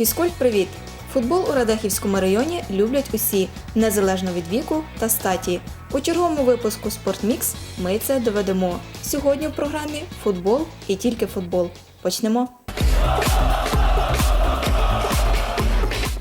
Фізкульт, привіт! Футбол у Радехівському районі люблять усі, незалежно від віку та статі. У черговому випуску Спортмікс ми це доведемо. Сьогодні в програмі футбол і тільки футбол. Почнемо.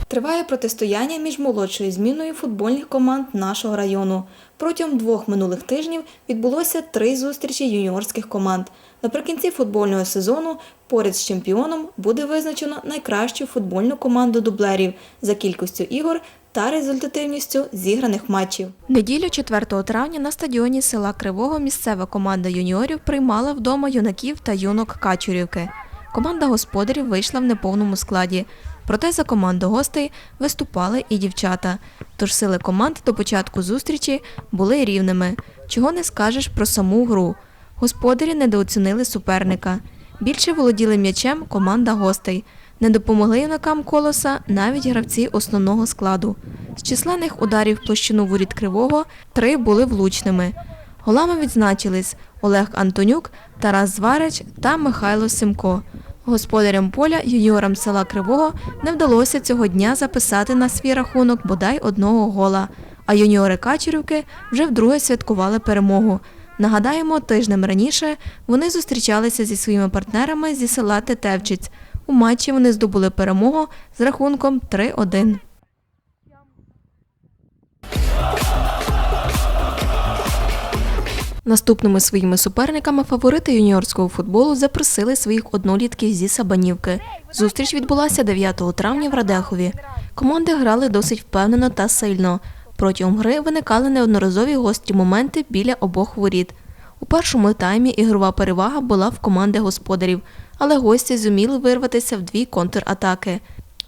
Триває протистояння між молодшою зміною футбольних команд нашого району. Протягом двох минулих тижнів відбулося три зустрічі юніорських команд. Наприкінці футбольного сезону поряд з чемпіоном буде визначено найкращу футбольну команду дублерів за кількістю ігор та результативністю зіграних матчів. Неділю 4 травня на стадіоні села Кривого місцева команда юніорів приймала вдома юнаків та юнок Качурівки. Команда господарів вийшла в неповному складі. Проте за команду гостей виступали і дівчата. Тож сили команд до початку зустрічі були рівними. Чого не скажеш про саму гру. Господарі недооцінили суперника. Більше володіли м'ячем команда гостей. Не допомогли юнакам колоса навіть гравці основного складу. З численних ударів площину воріт Кривого три були влучними. Голами відзначились Олег Антонюк, Тарас Зварич та Михайло Симко. Господарям поля юніорам села Кривого не вдалося цього дня записати на свій рахунок бодай одного гола, а юніори Качерівки вже вдруге святкували перемогу. Нагадаємо, тижнем раніше вони зустрічалися зі своїми партнерами зі села Тетевчиць. У матчі вони здобули перемогу з рахунком 3-1. Наступними своїми суперниками фаворити юніорського футболу запросили своїх однолітків зі Сабанівки. Зустріч відбулася 9 травня в Радехові. Команди грали досить впевнено та сильно. Протягом гри виникали неодноразові гострі моменти біля обох воріт. У першому таймі ігрова перевага була в команди господарів, але гості зуміли вирватися в дві контратаки,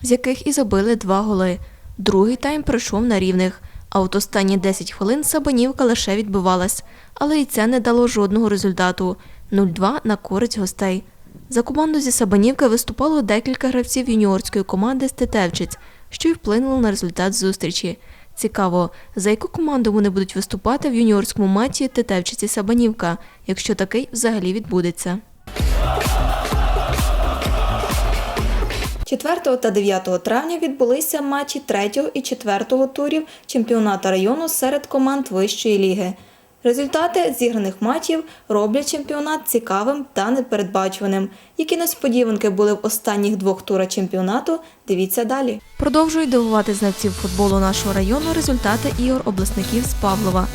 з яких і забили два голи. Другий тайм пройшов на рівних. А от останні 10 хвилин Сабанівка лише відбивалась, але і це не дало жодного результату 0-2 на користь гостей. За команду зі Сабанівки виступало декілька гравців юніорської команди з Тетевчиць, що й вплинуло на результат зустрічі. Цікаво, за яку команду вони будуть виступати в юніорському матчі Тетевчиці Сабанівка, якщо такий взагалі відбудеться. 4 та 9 травня відбулися матчі 3 і 4 турів чемпіонату району серед команд вищої ліги. Результати зіграних матчів роблять чемпіонат цікавим та непередбачуваним. Які несподіванки були в останніх двох турах чемпіонату, дивіться далі. Продовжують дивувати знавців футболу нашого району результати ігор обласників з Павлова.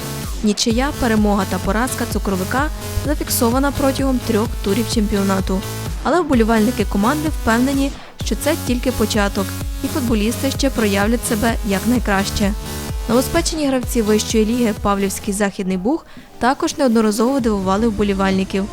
Нічия, перемога та поразка цукровика зафіксована протягом трьох турів чемпіонату. Але вболівальники команди впевнені, що це тільки початок, і футболісти ще проявлять себе якнайкраще. Новоспечені гравці вищої ліги Павлівський Західний Буг також неодноразово дивували вболівальників.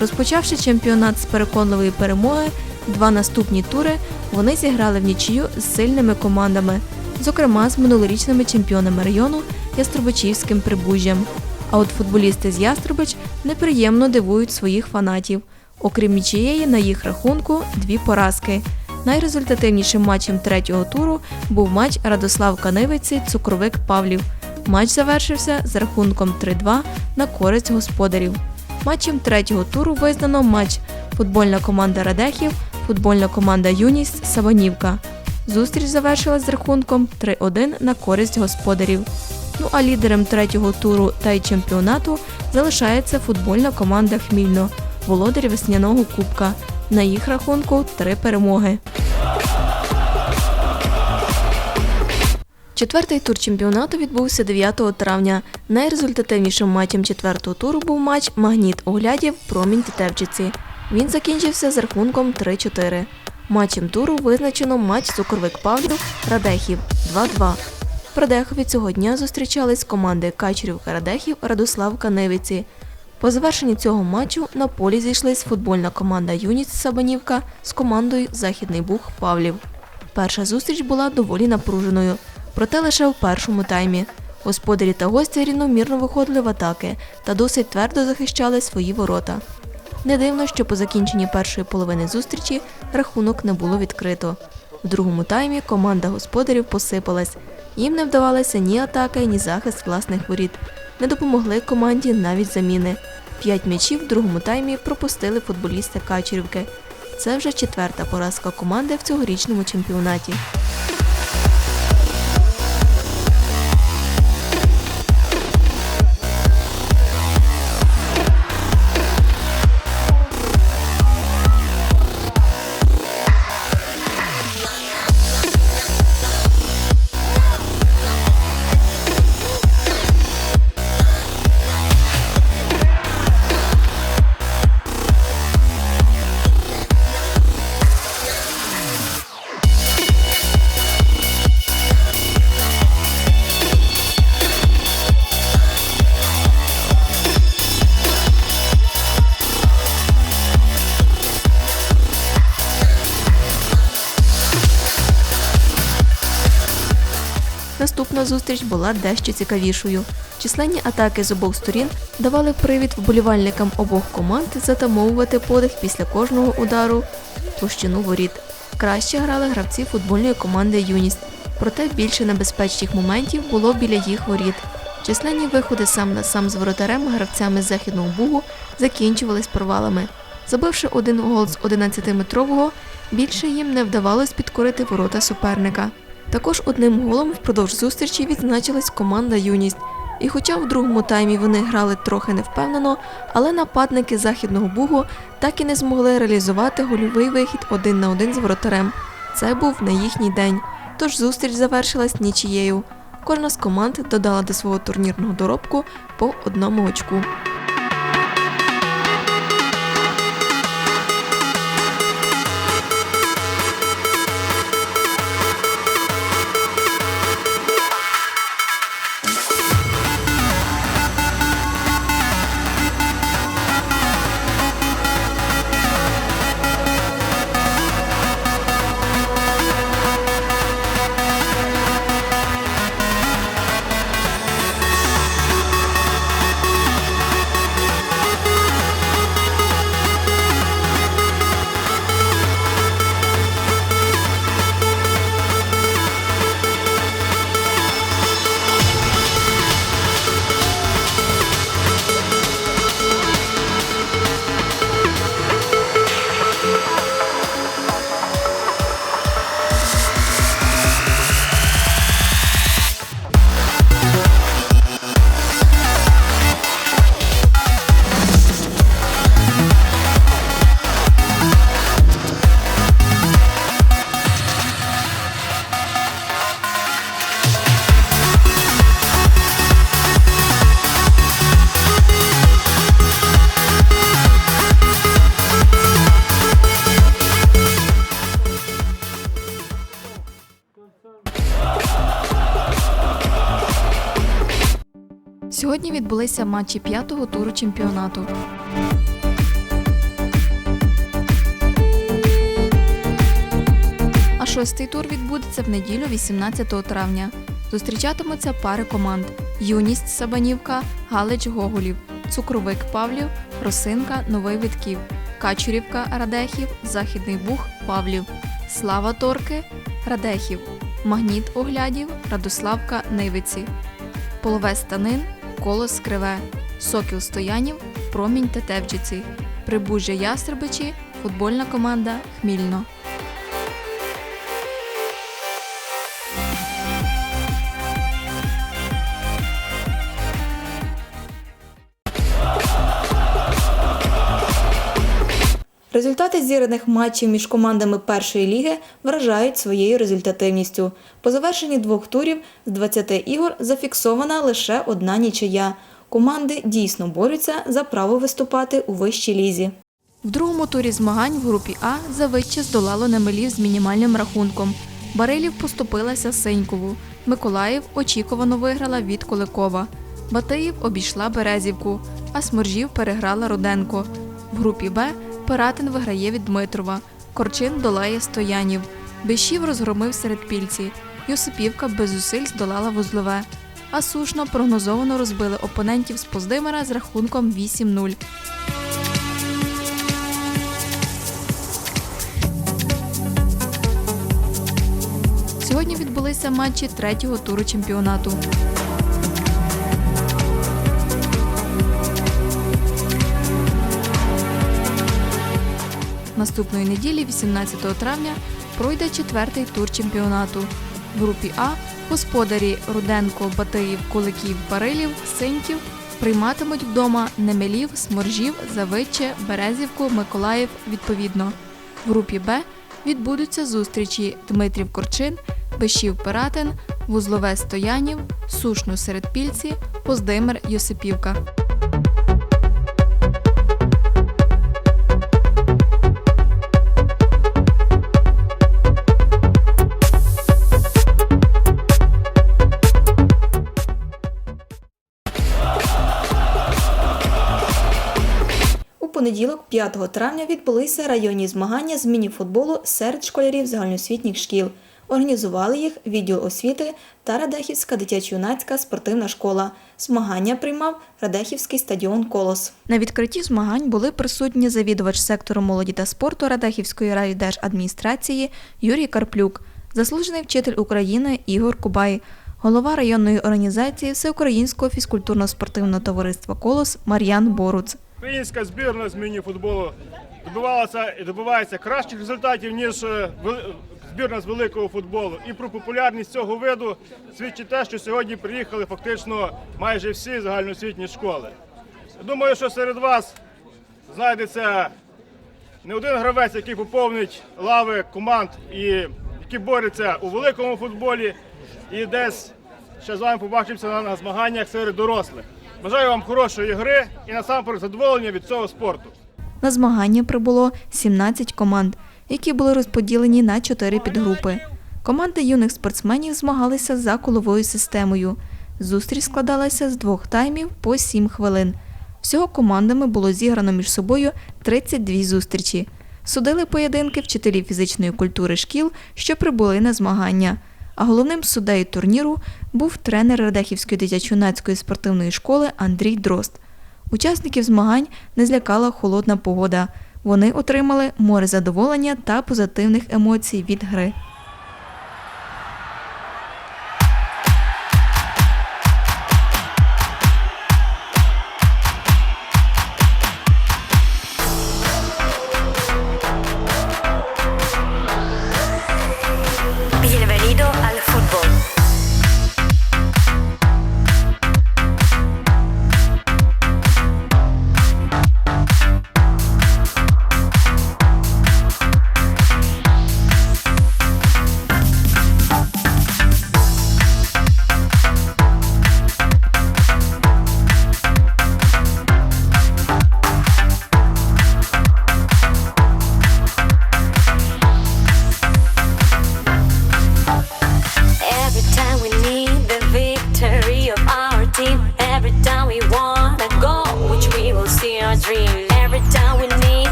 Розпочавши чемпіонат з переконливої перемоги, два наступні тури вони зіграли в нічию з сильними командами, зокрема з минулорічними чемпіонами району Яструбичівським Прибужжям. А от футболісти з Яструбич неприємно дивують своїх фанатів. Окрім нічиєї, на їх рахунку дві поразки. Найрезультативнішим матчем третього туру був матч Радослав Канивиці Цукровик Павлів. Матч завершився з рахунком 3-2 на користь господарів. Матчем третього туру визнано матч футбольна команда Радехів, футбольна команда Юність Саванівка. Зустріч завершилась з рахунком 3-1 на користь господарів. Ну а лідером третього туру та й чемпіонату залишається футбольна команда Хмільно, володар весняного кубка. На їх рахунку три перемоги. Четвертий тур чемпіонату відбувся 9 травня. Найрезультативнішим матчем четвертого туру був матч Магніт Оглядів Промінь Тетевчиці. Він закінчився з рахунком 3-4. Матчем туру визначено матч Цукровик Павлів Радехів 2-2. В Радехові цього дня зустрічались команди Качерівка Радехів Радослав Каневиці. По завершенні цього матчу на полі зійшлись футбольна команда Юність Сабанівка з командою Західний Буг Павлів. Перша зустріч була доволі напруженою, проте лише у першому таймі. Господарі та гості рівномірно виходили в атаки та досить твердо захищали свої ворота. Не дивно, що по закінченні першої половини зустрічі рахунок не було відкрито. В другому таймі команда господарів посипалась. Їм не вдавалося ні атака, ні захист власних воріт. Не допомогли команді навіть заміни. П'ять м'ячів в другому таймі пропустили футболісти Качерівки. Це вже четверта поразка команди в цьогорічному чемпіонаті. Наступна зустріч була дещо цікавішою. Численні атаки з обох сторін давали привід вболівальникам обох команд затамовувати подих після кожного удару в площину воріт. Краще грали гравці футбольної команди Юність, проте більше небезпечних моментів було біля їх воріт. Численні виходи сам на сам з воротарем гравцями з західного бугу закінчувались провалами. Забивши один гол з 11-метрового, більше їм не вдавалось підкорити ворота суперника. Також одним голом впродовж зустрічі відзначилась команда Юність. І хоча в другому таймі вони грали трохи невпевнено, але нападники західного бугу так і не змогли реалізувати гольовий вихід один на один з воротарем. Це був не їхній день, тож зустріч завершилась нічією. Кожна з команд додала до свого турнірного доробку по одному очку. Сьогодні відбулися матчі п'ятого туру чемпіонату. А шостий тур відбудеться в неділю 18 травня. Зустрічатимуться пари команд: Юність Сабанівка, Галич Гоголів, Цукровик Павлів, Росинка Новий Витків, Качурівка Радехів, Західний Буг Павлів, Слава Торки, Радехів, Магніт Оглядів, Радославка Нивиці. Полове станин, колос криве, сокіл стоянів, промінь Тевчиці, прибужжя Ястребичі, футбольна команда Хмільно. Результати зіграних матчів між командами першої ліги вражають своєю результативністю. По завершенні двох турів з 20 ігор зафіксована лише одна нічия. Команди дійсно борються за право виступати у вищій лізі. В другому турі змагань в групі А Завидче здолало Немелів з мінімальним рахунком. Барилів поступилася Синькову. Миколаїв очікувано виграла від Куликова. Батиїв обійшла Березівку, а Сморжів переграла Руденко. В групі Б Пиратин виграє від Дмитрова. Корчин долає Стоянів. Бещів розгромив середпільці. Йосипівка без зусиль здолала вузлове. А сушно прогнозовано розбили опонентів з Поздимира з рахунком 8-0. Сьогодні відбулися матчі третього туру чемпіонату. Наступної неділі, 18 травня, пройде четвертий тур чемпіонату. В групі А господарі Руденко, Батиїв, Куликів, Парилів, Синьків прийматимуть вдома Немелів, Сморжів, Завиче, Березівку, Миколаїв відповідно. В групі Б відбудуться зустрічі Дмитрів Корчин, Бешів Пиратин, Вузлове Стоянів, Сушну Середпільці, Поздимир Йосипівка. Понеділок, 5 травня, відбулися районні змагання з мініфутболу серед школярів загальноосвітніх шкіл. Організували їх відділ освіти та Радехівська дитячо-юнацька спортивна школа. Змагання приймав Радехівський стадіон Колос. На відкритті змагань були присутні завідувач сектору молоді та спорту Радехівської райдержадміністрації Юрій Карплюк, заслужений вчитель України Ігор Кубай, голова районної організації Всеукраїнського фізкультурно-спортивного товариства Колос Мар'ян Боруц. Українська збірна з міні-футболу добивалася і добивається кращих результатів, ніж е, збірна з великого футболу. І про популярність цього виду свідчить те, що сьогодні приїхали фактично майже всі загальноосвітні школи. Думаю, що серед вас знайдеться не один гравець, який поповнить лави команд і які борються у великому футболі, і десь ще з вами побачимося на, на змаганнях серед дорослих. Бажаю вам хорошої гри і насамперед задоволення від цього спорту. На змагання прибуло 17 команд, які були розподілені на чотири підгрупи. Команди юних спортсменів змагалися за коловою системою. Зустріч складалася з двох таймів по 7 хвилин. Всього командами було зіграно між собою 32 зустрічі. Судили поєдинки вчителі фізичної культури шкіл, що прибули на змагання. А головним суддею турніру був тренер Радехівської дитячо-юнацької спортивної школи Андрій Дрозд. Учасників змагань не злякала холодна погода. Вони отримали море задоволення та позитивних емоцій від гри.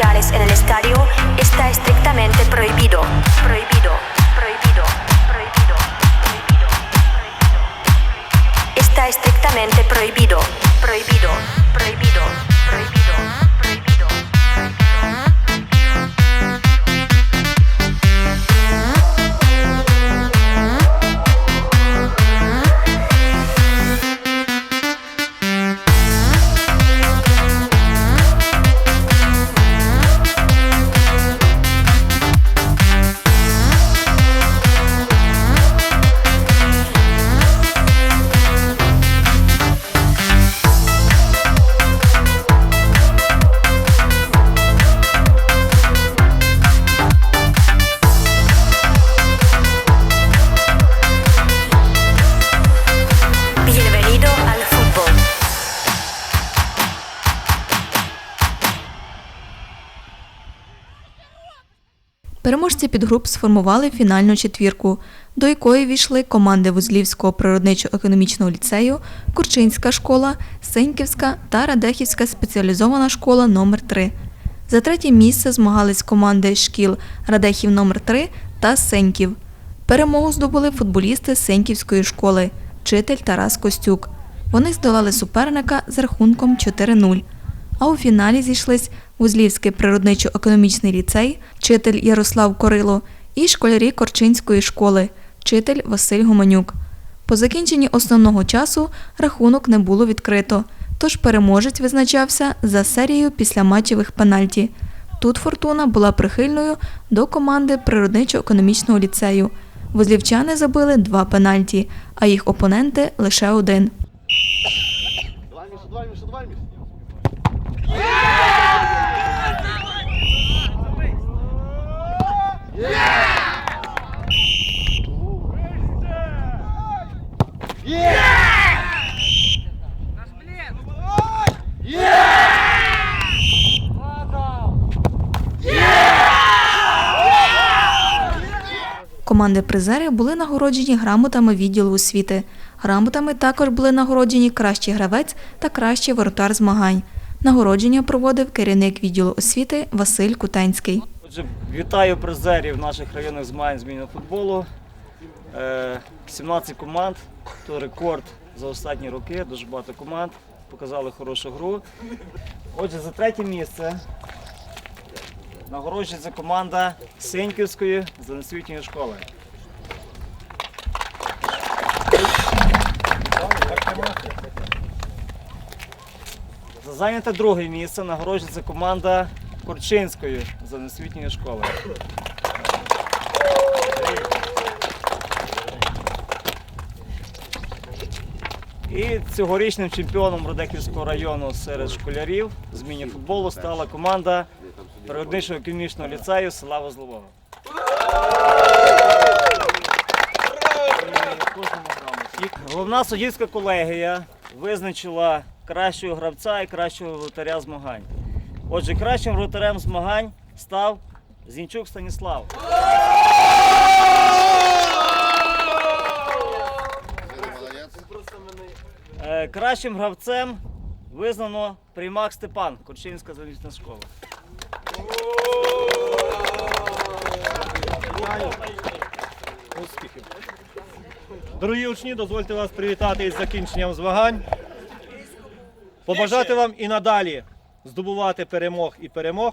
En el estadio Переможці підгруп сформували фінальну четвірку, до якої війшли команди Вузлівського природничо-економічного ліцею, Курчинська школа, Синьківська та Радехівська спеціалізована школа номер 3 За третє місце змагались команди шкіл Радехів номер 3 та Сеньків. Перемогу здобули футболісти Сеньківської школи, вчитель Тарас Костюк. Вони здолали суперника з рахунком 4-0. А у фіналі зійшлись Вузлівський природничо-економічний ліцей, вчитель Ярослав Корило і школярі Корчинської школи, вчитель Василь Гуманюк. По закінченні основного часу рахунок не було відкрито, тож переможець визначався за серією післяматчевих пенальті. Тут фортуна була прихильною до команди природничо-економічного ліцею. Вузлівчани забили два пенальті, а їх опоненти лише один. Команди призери були нагороджені грамотами відділу освіти. Грамотами також були нагороджені кращий гравець та кращий воротар змагань. Нагородження проводив керівник відділу освіти Василь Кутенський. Отже, вітаю призерів наших районних змагань з міні-футболу. Е, 17 команд, то рекорд за останні роки, дуже багато команд, показали хорошу гру. Отже, за третє місце нагороджується команда Синьківської загальноосвітньої школи. За зайняте друге місце нагороджується команда Корчинської загальноосвітньої школи. І цьогорічним чемпіоном Родеківського району серед школярів з міні-футболу стала команда природничого економічного ліцею села Возлового. Головна суддівська колегія визначила кращого гравця і кращого воротаря змагань. Отже, кращим воротарем змагань став Зінчук Станіслав. Е, Кращим гравцем визнано Приймак Степан, Корчинська залізна школа. Дорогі учні, дозвольте вас привітати із закінченням змагань. Побажати вам і надалі здобувати перемог і перемог.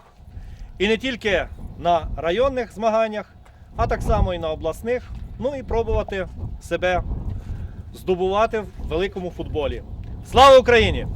І не тільки на районних змаганнях, а так само і на обласних. Ну і пробувати себе здобувати в великому футболі. Слава Україні!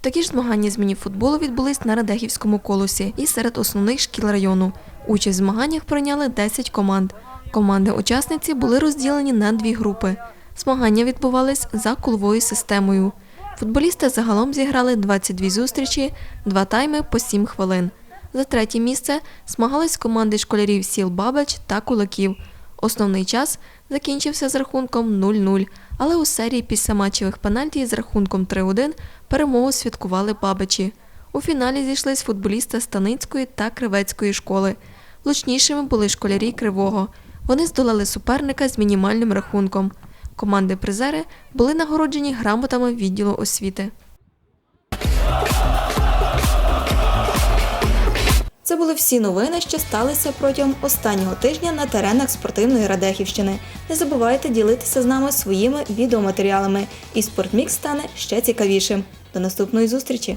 Такі ж змагання з міні-футболу відбулись на Радехівському колосі і серед основних шкіл району. Участь в змаганнях прийняли 10 команд. Команди-учасниці були розділені на дві групи. Змагання відбувались за коловою системою. Футболісти загалом зіграли 22 зустрічі, два тайми по 7 хвилин. За третє місце змагались команди школярів сіл Бабач та Кулаків. Основний час закінчився з рахунком 0-0, але у серії після матчевих пенальті з рахунком 3-1 перемогу святкували Бабичі. У фіналі зійшлись футболісти Станицької та Кривецької школи. Влучнішими були школярі Кривого. Вони здолали суперника з мінімальним рахунком. Команди-призери були нагороджені грамотами відділу освіти. Це були всі новини, що сталися протягом останнього тижня на теренах спортивної Радехівщини. Не забувайте ділитися з нами своїми відеоматеріалами, і спортмікс стане ще цікавішим. До наступної зустрічі!